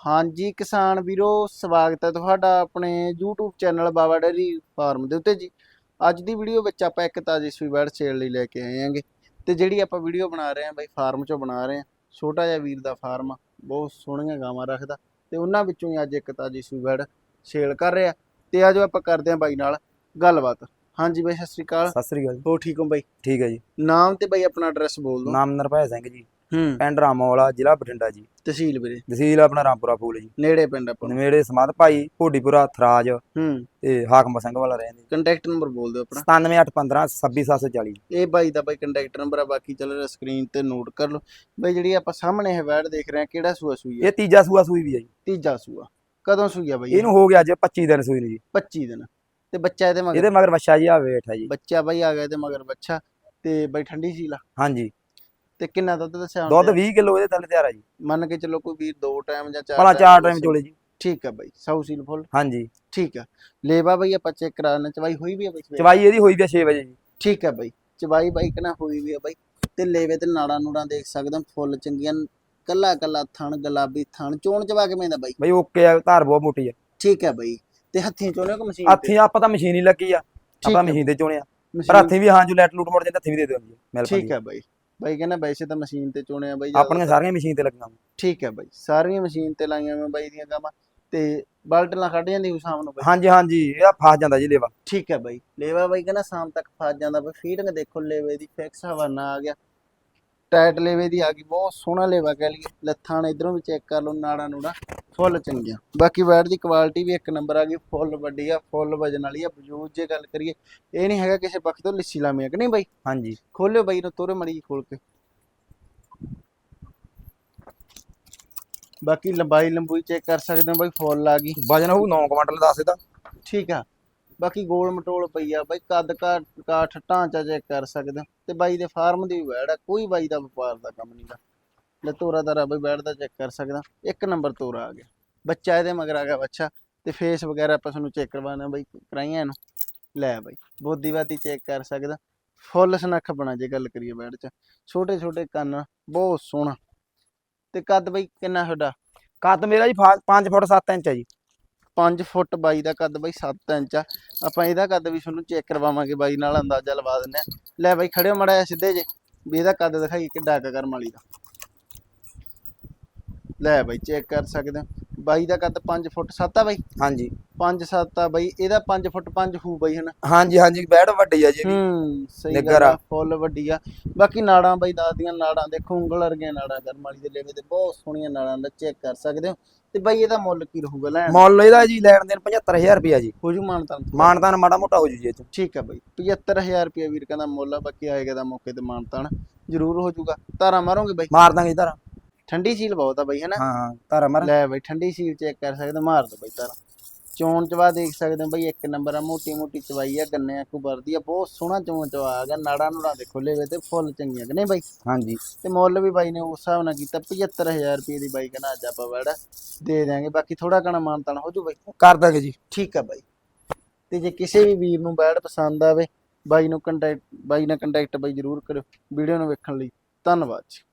ਹਾਂਜੀ ਕਿਸਾਨ ਵੀਰੋ ਸਵਾਗਤ ਹੈ ਤੁਹਾਡਾ ਆਪਣੇ YouTube channel Baba dairy farm ਦੇ ਉੱਤੇ ਜੀ। ਅੱਜ ਦੀ ਵੀਡੀਓ ਵਿੱਚ ਆਪਾਂ ਇੱਕ ਤਾਜੀ ਸੂਈ ਬੈੜ ਸੇਲ ਲਈ ਲੈ ਕੇ ਆਏ ਆਂਗੇ ਤੇ ਜਿਹੜੀ ਆਪਾਂ ਵੀਡੀਓ ਬਣਾ ਰਹੇ ਆਂ ਬਾਈ ਫਾਰਮ ਚੋਂ ਬਣਾ ਰਹੇ ਆਂ ਛੋਟਾ ਜਿਹਾ ਵੀਰ ਦਾ ਫਾਰਮ ਆ ਬਹੁਤ ਸੋਹਣੀਆਂ ਗਾਵਾਂ ਰੱਖਦਾ ਤੇ ਉਹਨਾਂ ਵਿੱਚੋਂ ਹੀ ਅੱਜ ਇੱਕ ਤਾਜੀ ਸੂਈ ਬੈੜ ਸੇਲ ਕਰ ਰਿਹਾ। ਤੇ ਆਜੋ ਆਪਾਂ ਕਰਦੇ ਆਂ ਬਾਈ ਨਾਲ ਗੱਲਬਾਤ। ਹਾਂਜੀ ਬਾਈ ਸਤਿ ਸ੍ਰੀ ਅਕਾਲ। ਸਤਿ ਸ੍ਰੀ ਅਕਾਲ ਹੋ ਠੀਕ ਹੋ ਬਾਈ? ਠੀਕ ਹੈ ਜੀ। ਨਾਮ ਤੇ ਬਾਈ ਆਪਣਾ ਐਡਰੈਸ ਬੋਲ ਦਿਓ। ਨਾਮ ਨਰਭੈ ਸਿੰਘ ਜੀ। ਹੂੰ। ਪਿੰਡ ਰਾਮੋਵਾਲਾ ਜ਼ਿਲ੍ਹਾ ਬਠਿੰਡਾ ਜੀ। ਤਹਿਸੀਲ ਵੀਰੇ। ਤਹਿਸੀਲ ਆਪਣਾ ਰਾਮਪੁਰਾ ਫੂਲ ਜੀ। ਨੇੜੇ ਪਿੰਡ ਆਪਾਂ ਨੂੰ। ਨਵੇੜੇ ਸਮਾਧ ਭਾਈ ਭੋਡੀਪੁਰਾ ਥਰਾਜ ਹੂੰ। ਤੇ ਹਾਕਮ ਸਿੰਘ ਵਾਲਾ ਰਹਿੰਦੇ ਕੰਟੈਕਟ ਨੰਬਰ ਬੋਲ ਦਿਓ ਆਪਣਾ। 97815 26740 ਇਹ ਬਾਈ ਦਾ ਬਾਈ ਕੰਟੈਕਟ ਨੰਬਰ ਆ ਬਾਕੀ ਚੱਲ ਰਿਹਾ ਸਕਰੀਨ ਤੇ ਨੋਟ ਕਰ ਲਓ। ਬਾਈ ਜਿਹੜੀ ਆਪਾਂ ਸਾਹਮਣੇ ਇਹ ਵੈੜ ਦੇਖ ਰਹੇ ਆ ਕਿਹੜਾ ਸੂਆ ਸੂਈ ਆ? ਇਹ ਤੀਜਾ ਸੂਆ ਸੂਈ ਵੀ ਹੈ ਜੀ। ਤੀਜਾ ਸੂਆ। ਕਦੋਂ ਸੂਈ ਆ ਬਾਈ ਇਹਨੂੰ ਹੋ ਗਿਆ ਅੱਜ 25 ਦਿਨ ਸੂਈ ਨੂੰ ਜੀ। 25 ਦਿਨ। ਤੇ ਬੱਚਾ ਇਹਦੇ ਮਗਰ? ਇਹਦੇ ਮਗਰ ਬੱਚਾ ਜੀ ਆ ਹੈ ਜੀ। ਬੱਚਾ ਬਾਈ ਆ ਗਿਆ ਇਹਦੇ ਮਗਰ ਬੱਚਾ ਤੇ ਬਾਈ ਠੰਡੀ ਸੀਲਾ ਹਾਂਜੀ। ਤੇ ਕਿੰਨਾ ਦੁੱਧ ਦੱਸਿਆ ਦੁੱਧ ਹੁਣ 20 ਕਿਲੋ ਇਹਦੇ ਥੱਲੇ ਤਿਆਰ ਹੈ ਜੀ। ਮੰਨ ਕੇ ਚੱਲੋ ਕੋਈ ਵੀਰ ਦੋ ਟਾਈਮ ਜਾਂ ਚਾਰ ਭਲਾ ਚਾਰ ਟਾਈਮ ਚੋਲੇ ਜੀ। ਠੀਕ ਆ ਬਾਈ ਸੌ ਸੀਲ ਫੁੱਲ। ਹਾਂਜੀ। ਠੀਕ ਆ। ਲੇਵਾ ਬਾਈ ਆਪਾਂ ਚੈੱਕ ਕਰਾਣਾ ਚਵਾਈ ਹੋਈ ਵੀ ਆ ਬਾਈ? ਚਵਾਈ ਇਹਦੀ ਹੋਈ ਵੀ 6 ਵਜੇ ਜੀ। ਠੀਕ ਆ ਬਾਈ ਚਵਾਈ ਬਾਈ ਕਨਾ ਹੋਈ ਵੀ ਆ ਬਾਈ। ਤੇ ਲੇਵੇ ਤੇ ਨਾੜਾਂ ਨੂੜਾਂ ਦੇਖ ਸਕਦੇ ਫੁੱਲ ਚੰਗੀਆਂ ਕੱਲਾ ਕੱਲਾ ਥਣ ਗੁਲਾਬੀ ਥਣ ਚੋਣ ਚਵਾ ਕਿਵੇਂ ਦਾ ਬਾਈ? ਬਈ ਓਕੇ ਆ ਧਾਰ ਬਹੁਤ ਮੋਟੀ ਆ। ਠੀਕ ਹੈ ਬਾਈ ਤੇ ਹੱਥੀਂ ਚੋਣੇ ਕੋ ਮਸ਼ੀਨ ਹੱਥੀਂ ਆਪਾਂ ਤਾਂ ਮਸ਼ੀਨ ਹੀ ਲੱਗੀ ਆ। ਆਪਾਂ। ਮਸ਼ੀਨ ਤੇ ਚੋਣੇ ਆ। ਪਰ ਹੱਥੀਂ ਵੀ ਹਾਂ ਜੋ ਲੈਟ ਲੂਟ ਮੋੜ ਜਾਂਦੇ ਹੱਥੀਂ ਵੀ ਦੇ ਦਿੰਦੀ ਆ ਮਿਲ ਠੀਕ ਹੈ ਬਾਈ। ਬਾਈ ਕਹਿੰਦਾ ਵੈਸੇ ਤਾਂ ਮਸ਼ੀਨ ਤੇ ਚੋਣੇ ਆ ਬਾਈ ਆਪਣੀਆਂ ਸਾਰੀਆਂ ਮਸ਼ੀਨ ਤੇ ਲੱਗੀਆਂ ਠੀਕ ਹੈ ਬਾਈ ਸਾਰੀਆਂ ਮਸ਼ੀਨ ਤੇ ਲਾਈਆਂ ਮੈਂ ਬਾਈ ਦੀਆਂ ਗਾਵਾਂ ਤੇ ਬਲਟਲਾਂ ਕੱਢ ਜਾਂਦੀ ਸ਼ਾਮ ਨੂੰ ਬਾਈ। ਹਾਂਜੀ ਹਾਂਜੀ ਇਹਦਾ ਫਸ ਜਾਂਦਾ ਜੀ ਲੇਵਾ। ਠੀਕ ਹੈ ਬਾਈ ਲੇਵਾ ਬਾਈ ਕਹਿੰਦਾ ਸ਼ਾਮ ਤੱਕ ਫਸ ਜਾਂਦਾ ਬਾਈ ਫੀਡਿੰਗ ਦੇਖੋ ਲੇਵੇ ਦੀ ਫਿਕਸ ਹਵਾਨਾ ਆ ਗਿਆ। ਟਾਈਟ ਲੇਵੇ ਦੀ ਆ ਗਈ ਬਹੁਤ ਸੋਹਣਾ ਲੇਵਾ ਕਹਿ ਲਈਏ। ਲੱਥਾਂ ਨੇ ਇਧਰੋਂ ਵੀ ਚੈੱਕ ਕਰ ਲਓ ਨਾੜਾ ਨੂੜਾ ਫੁੱਲ ਚੰਗੀਆਂ। ਬਾਕੀ ਵੈਟ ਦੀ ਕੁਆਲਿਟੀ ਵੀ ਇੱਕ ਨੰਬਰ ਆ ਗਈ ਫੁੱਲ ਵੱਡੀ ਆ ਫੁੱਲ ਵਜਨ ਵਾਲੀ ਆ ਬਜੂਜ ਜੇ ਗੱਲ ਕਰੀਏ ਇਹ ਨਹੀਂ ਹੈਗਾ ਕਿਸੇ ਪੱਖ ਤੋਂ ਲਿੱਸੀ ਲਾਮੀ ਆ ਕਿ ਨਹੀਂ ਬਾਈ? ਹਾਂਜੀ। ਖੋਲਿਓ ਬਾਈ ਨੂੰ ਤੋਰੇ ਮੜੀ ਖੋਲ ਕੇ। ਬਾਕੀ ਲੰਬਾਈ ਲੰਬੂਈ ਚੈੱਕ ਕਰ ਸਕਦੇ ਹੋ ਬਾਈ ਫੁੱਲ ਆ ਗਈ। ਵਜਨ ਹੋਊ 9 ਕੁਇੰਟਲ ਦੱਸ ਇਹਦਾ। ਠੀਕ ਆ। ਬਾਕੀ ਗੋਲ ਮਟੋਲ ਪਈ ਆ ਬਾਈ, ਕੱਦ ਕਾਠ ਕਾਠ ਢਾਂਚਾ ਚੈੱਕ ਕਰ ਸਕਦੇ ਤੇ ਬਾਈ ਦੇ ਫਾਰਮ ਦੀ ਵੀ ਵੈੜ ਆ, ਕੋਈ ਬਾਈ ਦਾ ਵਪਾਰ ਦਾ ਕੰਮ ਨਹੀਂਗਾ ਲੈ ਤੋਰਾ ਤਾਰਾ ਬਾਈ ਵੈੜ ਦਾ ਚੈੱਕ ਕਰ ਸਕਦਾ। ਇੱਕ ਨੰਬਰ ਤੋਰਾ ਆ ਗਿਆ। ਬੱਚਾ ਇਹਦੇ ਮਗਰ ਆ ਗਿਆ ਬੱਚਾ। ਤੇ ਫੇਸ ਵਗੈਰਾ ਆਪਾਂ ਤੁਹਾਨੂੰ ਚੈੱਕ ਕਰਵਾਉਣਾ ਬਾਈ, ਕਰਾਈਆਂ ਇਹਨੂੰ। ਲੈ ਬਾਈ, ਬੋਦੀਵਾਦੀ ਚੈੱਕ ਕਰ ਸਕਦਾ। ਫੁੱਲ ਸਨੱਖ ਬਣਾ ਜੇ ਗੱਲ ਕਰੀਏ ਵੈੜ ਚ। ਛੋਟੇ ਛੋਟੇ ਕੰਨ, ਬਹੁਤ ਸੋਹਣਾ। ਤੇ ਕੱਦ ਬਾਈ ਕਿੰਨਾ ਤੁਹਾਡਾ? ਕੱਦ ਮੇਰਾ ਜੀ 5 ਫੁੱਟ 7 ਇੰਚ ਹੈ ਜੀ। 5 ਫੁੱਟ ਬਾਈ ਦਾ ਕੱਦ ਬਾਈ 7 ਇੰਚ ਆ। ਆਪਾਂ ਇਹਦਾ ਕੱਦ ਵੀ ਤੁਹਾਨੂੰ ਚੈੱਕ ਕਰਵਾਵਾਂਗੇ ਬਾਈ ਨਾਲ, ਅੰਦਾਜ਼ਾ ਲਵਾ ਦਿੰਦੇ ਆ। ਲੈ ਬਾਈ, ਖੜਿਓ ਮੜਾ ਜਿਹਾ ਸਿੱਧੇ ਜੇ, ਵੀ ਇਹਦਾ ਕੱਦ ਦਿਖਾਈ ਕਿੱਡਾ ਕੁ ਕਰਮ ਵਾਲੀ ਦਾ। ਲੈ ਬਾਈ ਚੈੱਕ ਕਰ ਸਕਦੇ ਹੋ। ਬਾਈ ਦਾ ਕੱਦ 5 ਫੁੱਟ 7 ਆ ਬਾਈ? ਹਾਂਜੀ। 5 7 ਆ ਬਾਈ ਇਹਦਾ 5 ਫੁੱਟ 5 ਹੂ ਬਾਈ ਹਨਾ? ਹਾਂਜੀ ਹਾਂਜੀ ਬੈੜ ਵੱਡੀ ਆ ਜੀ। ਹੂੰ ਸਹੀ ਗੱਲ ਆ। ਆ। ਫੁੱਲ ਵੱਡੀ ਆ। ਬਾਕੀ ਨਾੜਾਂ ਬਾਈ ਦਾਦੀਆਂ ਨਾੜਾਂ ਦੇਖੋ ਉਂਗਲ ਵਰਗੀਆਂ ਨਾੜਾਂ ਕਰਮ ਵਾਲੀ ਦੇ ਲੇਵੇ ਤੇ ਬਹੁਤ ਸੋਹਣੀਆਂ ਨਾੜਾਂ ਦਾ ਚੈੱਕ ਕਰ ਸਕਦੇ ਹੋ। ਤੇ ਬਾਈ ਇਹਦਾ ਮੁੱਲ ਕੀ ਰਹੂਗਾ ਲੈਣ? ਮੁੱਲ ਇਹਦਾ ਜੀ ਲੈਣ ਦੇਣ 75000 ਰੁਪਿਆ ਜੀ। ਹੋ ਜੂ ਮਾਨਤਾਂ ਮਾਨਤਾਨ ਮਾੜਾ ਮੋਟਾ ਹੋ ਜੂ ਜੀ ਇਹ ਚ ਠੀਕ ਹੈ ਬਾਈ 75000 ਰੁਪਏ ਵੀਰ ਕਹਿੰਦਾ ਮੁੱਲ ਆ ਬਾਕੀ ਆਏਗਾ ਦਾ ਮੌਕੇ ਤੇ ਮਾਨਤਾਨ ਜ਼ਰੂਰ ਹੋ ਜਾਊਗਾ ਧਾਰਾ ਮਾਰੋਗੇ ਬਾਈ? ਮਾਰ ਦਾਂਗੇ ਧਾਰਾ। ਠੰਡੀ ਸੀਲ ਬਹੁਤ ਆ ਬਾਈ ਹੈਨਾ? ਹਾਂ ਧਾਰਾ ਮਾਰ। ਲੈ ਬਾਈ ਠੰਡੀ ਸੀਲ ਚੈੱਕ ਕਰ ਸਕਦੇ ਮਾਰ ਦੋ ਬਾਈ ਧਾਰਾ। ਚੋਣ ਚਵਾ ਦੇਖ ਸਕਦੇ ਹੋ ਬਾਈ ਇੱਕ ਨੰਬਰ ਆ ਮੋਟੀ ਮੋਟੀ ਚਵਾਈ ਆ ਗੰਨੇ ਆ ਕੋ ਵਰਦੀ ਆ ਬਹੁਤ ਸੋਹਣਾ ਚੋਣ ਚਵਾ ਆ ਗਿਆ ਨਾੜਾ ਨੂੜਾ ਦੇ ਖੁੱਲੇ ਵੇ ਤੇ ਫੁੱਲ ਚੰਗੀਆਂ ਕਿ ਨਹੀਂ ਬਾਈ? ਹਾਂਜੀ। ਤੇ ਮੁੱਲ ਵੀ ਬਾਈ ਨੇ ਉਸ ਹਿਸਾਬ ਨਾਲ ਕੀਤਾ 75000 ਰੁਪਏ ਦੀ ਬਾਈ ਕਹਿੰਦਾ ਅੱਜ ਆਪਾਂ ਵੜਾ ਦੇ ਦਿਆਂਗੇ ਬਾਕੀ ਥੋੜਾ ਕਣਾ ਮਾਨਤਾਨ ਹੋ ਜੂ ਬਾਈ। ਕਰ ਦਾਂਗੇ ਜੀ। ਠੀਕ ਆ ਬਾਈ। ਤੇ ਜੇ ਕਿਸੇ ਵੀ ਵੀਰ ਨੂੰ ਬੈਡ ਪਸੰਦ ਆਵੇ ਬਾਈ ਨੂੰ ਕੰਟੈਕਟ ਬਾਈ ਨਾਲ ਕੰਟੈਕਟ ਬਾਈ ਜਰੂਰ ਕਰਿਓ। ਵੀਡੀਓ ਨੂੰ ਵੇਖਣ ਲਈ ਧੰਨਵਾਦ ਜੀ।